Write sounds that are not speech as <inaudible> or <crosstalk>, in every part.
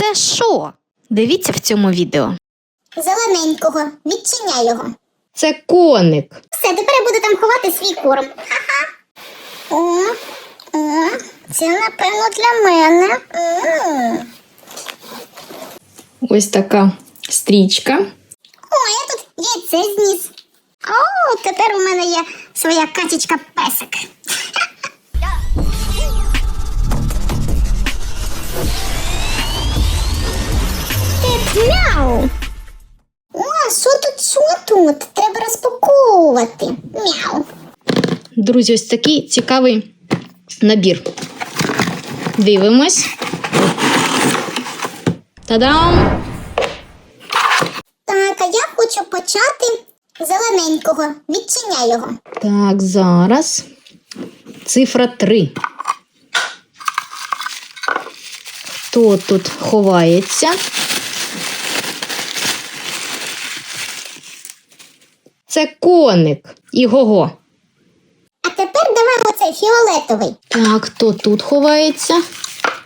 Це що? Дивіться в цьому відео. Зелененького, відчиняй його. Це коник. Все, тепер я буду там ховати свій корм. Ха-ха. О, о, це напевно для мене. М. Ось така стрічка. О, я тут яйце зніс. О, тепер у мене є своя качечка песик. Мяу. О, що тут, що тут? Треба розпаковувати. Мяу. Друзі, ось такий цікавий набір. Дивимось. Та-дам! Так, а я хочу почати зелененького. Відчиняй його. Так, зараз. Цифра 3. Хто тут ховається? Це коник. Іго-го. А тепер давай оцей фіолетовий. Так, хто тут ховається?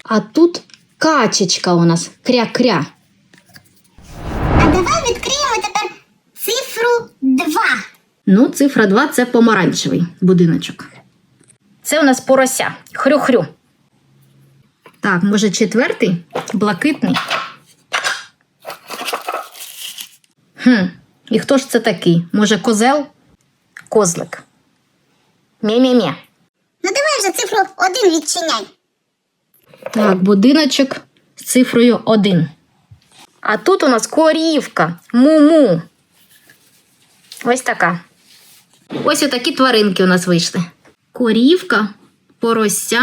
А тут качечка у нас. Кря-кря. А давай відкриємо тепер цифру 2. Ну, цифра 2 це помаранчевий будиночок. Це у нас порося. Хрю-хрю. Так, може четвертий? Блакитний. Хм, і хто ж це такий? Може, козел? Козлик. Мє-мє-мє. Ну давай вже цифру 1 відчиняй. Так, будиночок з цифрою 1. А тут у нас корівка. Му-му. Ось така. Ось отакі тваринки у нас вийшли: корівка, порося,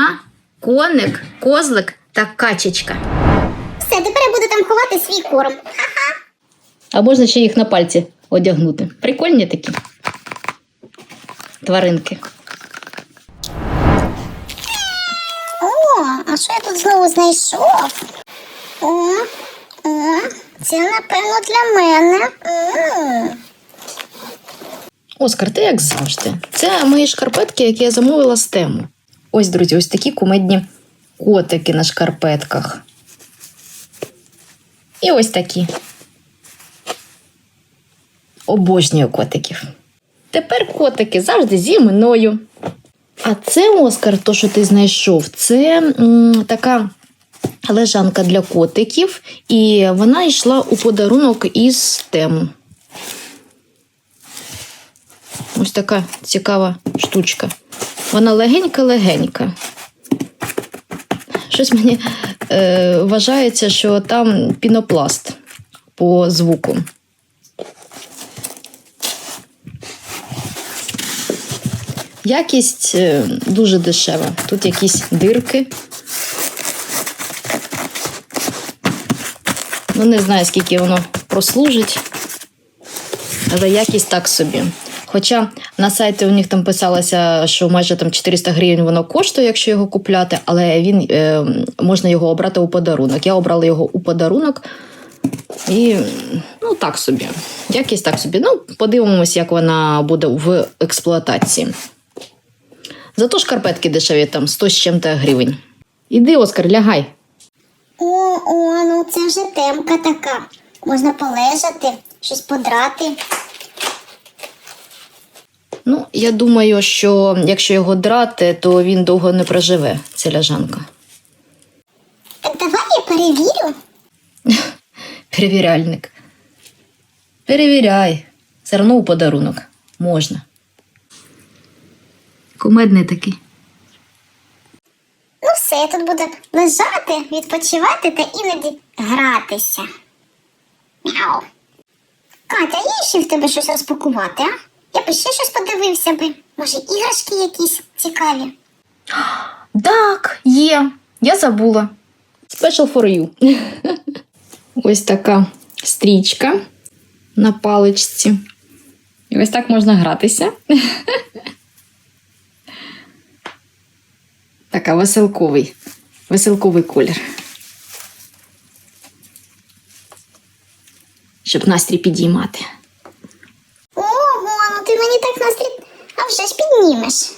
коник, козлик та качечка. Все, тепер я буду там ховати свій корм. А можна ще їх на пальці одягнути. Прикольні такі тваринки. О, а що я тут знову знайшов? О, о, це напевно для мене. М. Оскар, ти як завжди. Це мої шкарпетки, які я замовила з тему. Ось, друзі, ось такі кумедні котики на шкарпетках. І ось такі. Обожнюю котиків. Тепер котики завжди зі мною. А це, Оскар, то, що ти знайшов, це м, така лежанка для котиків, і вона йшла у подарунок із тему. Ось така цікава штучка. Вона легенька-легенька. Щось мені е, вважається, що там пінопласт по звуку. Якість е, дуже дешева. Тут якісь дирки. Ну, не знаю, скільки воно прослужить. Але якість так собі. Хоча на сайті у них там писалося, що майже там 400 гривень воно коштує, якщо його купляти, але він е, можна його обрати у подарунок. Я обрала його у подарунок. І ну так собі. Якість так собі. Ну, подивимось, як вона буде в експлуатації. Зато шкарпетки дешеві там 100 з чим-то гривень. Іди, Оскар, лягай. О, о, ну це вже темка така. Можна полежати, щось подрати. Ну, я думаю, що якщо його драти, то він довго не проживе, ця ляжанка. Так давай я перевірю. Перевіряльник. Перевіряй. Все одно у подарунок. Можна. Кумедний такий. Ну все, я тут буду лежати, відпочивати та іноді гратися. Мяу. Катя, є ще в тебе щось розпакувати, а? Я б ще щось подивився би. Може, іграшки якісь цікаві. Так, є. Я забула. Special for you. <laughs> Ось така стрічка на паличці. І ось так можна гратися. <laughs> Така веселковий. Веселковий колір. Щоб настрій підіймати. Ого, ну ти мені так настрій, а вже ж піднімеш.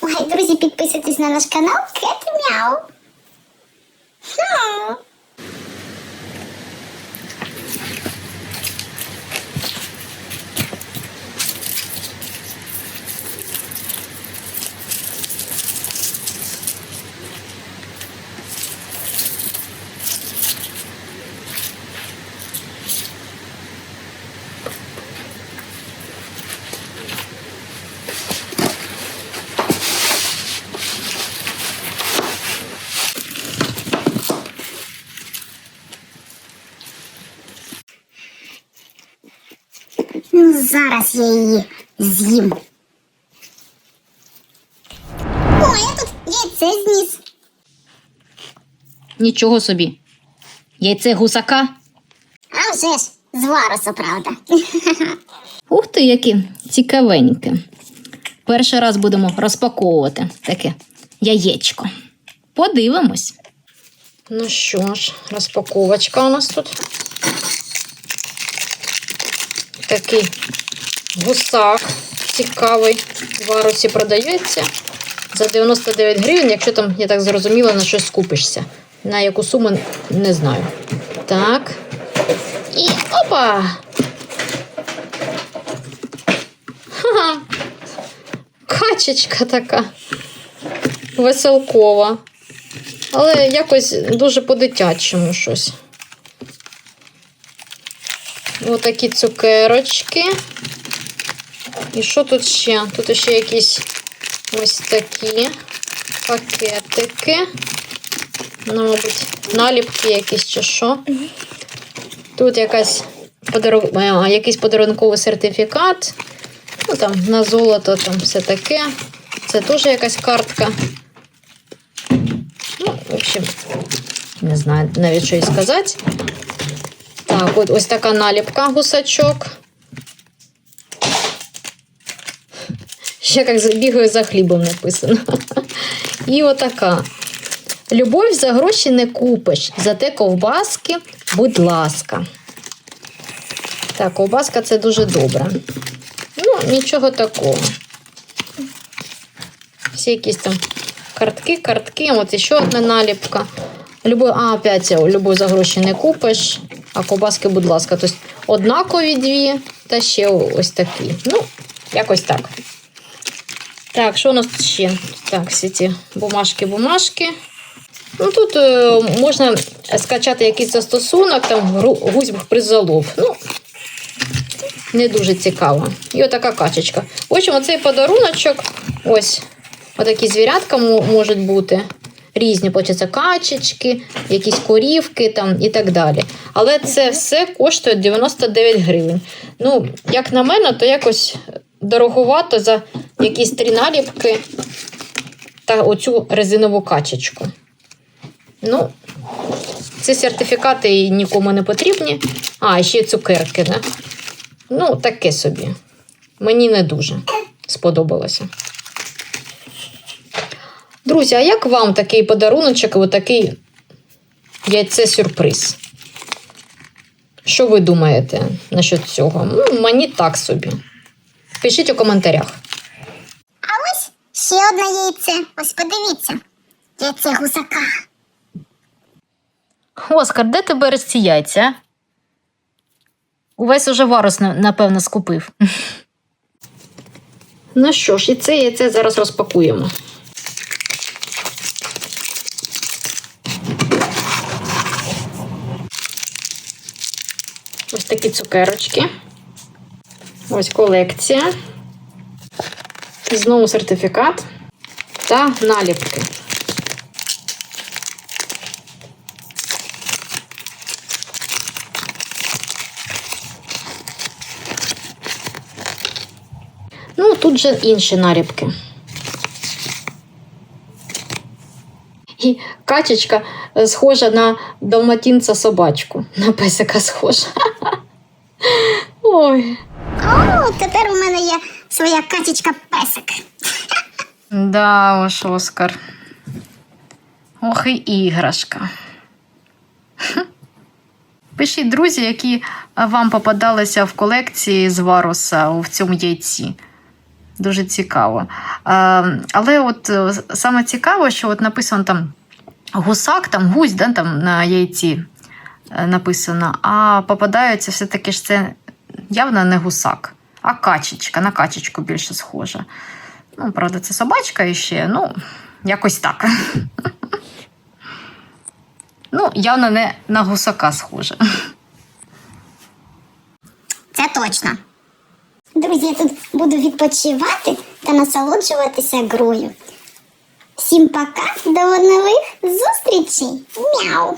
Ой, друзі, підписуйтесь на наш канал Кет Мяу. Хм. Ну, зараз я її з'їм. О, я тут яйце зніс. Нічого собі. Яйце гусака. А вже ж, з варусу, правда. Ух ти, які цікавенькі. Перший раз будемо розпаковувати таке яєчко. Подивимось. Ну що ж, розпаковочка у нас тут. Такий гусак цікавий. В варусі продається за 99 гривень, якщо там, я так зрозуміла, на щось скупишся. На яку суму не знаю. Так. І опа! Ха-ха. Качечка така веселкова. Але якось дуже по-дитячому щось. Отакі цукерочки. І що тут ще? Тут ще якісь ось такі пакетики. Ну, мабуть, наліпки якісь чи що. Тут якась подару... якийсь подарунковий сертифікат. Ну, там на золото там все таке. Це теж якась картка. Ну, в общем, не знаю навіть що і сказати. Так, от ось така наліпка гусачок. Ще як бігаю за хлібом написано. І отака. Любов за гроші не купиш, зате ковбаски, будь ласка. Так, ковбаска це дуже добре. Ну, нічого такого. Всі якісь там картки, картки. От ще одна наліпка. Любов, а, опять любов за гроші не купиш, а ковбаски, будь ласка. Тобто однакові дві та ще ось такі. Ну, якось так. Так, що у нас тут ще? Так, всі ці бумажки, бумажки. Ну, тут е, можна скачати якийсь застосунок, там гусь призолов. Ну, не дуже цікаво. І отака качечка. В общем, оцей подаруночок, ось, отакі звірятка можуть бути. Різні, получаться, качечки, якісь корівки там і так далі. Але це все коштує 99 гривень. Ну, як на мене, то якось дороговато за якісь три наліпки та оцю резинову качечку. Ну, ці сертифікати нікому не потрібні. А, ще цукерки, да? Ну, таке собі. Мені не дуже сподобалося. Друзі, а як вам такий подаруночок, отакий яйце-сюрприз? Що ви думаєте насчет цього? Ну, мені так собі. Пишіть у коментарях. А ось ще одне яйце. Ось подивіться. Яйце гусака. Оскар, де ти береш ці яйця? Увесь уже варус, напевно, скупив. Ну що ж, і це яйце зараз розпакуємо. Ось такі цукерочки. Ось колекція. І знову сертифікат та наліпки. Ну, тут же інші наліпки. І качечка схожа на далматинця собачку. На песика схожа. Ой. О, тепер у мене є своя качечка песик. Да уж, Оскар. Ох, і іграшка. Пишіть, друзі, які вам попадалися в колекції з варуса в цьому яйці. Дуже цікаво. Але от е, саме цікаво, що от написано там гусак, там гусь, да, там на яйці е, написано, а попадаються все-таки ж це явно не гусак, а качечка. На качечку більше схожа. Ну, правда, це собачка іще, ну, якось так. <laughs> Ну, явно не на гусака схоже. Це точно. Друзі, я тут буду відпочивати та насолоджуватися грою. Всім пока, до нових зустрічей. Мяу.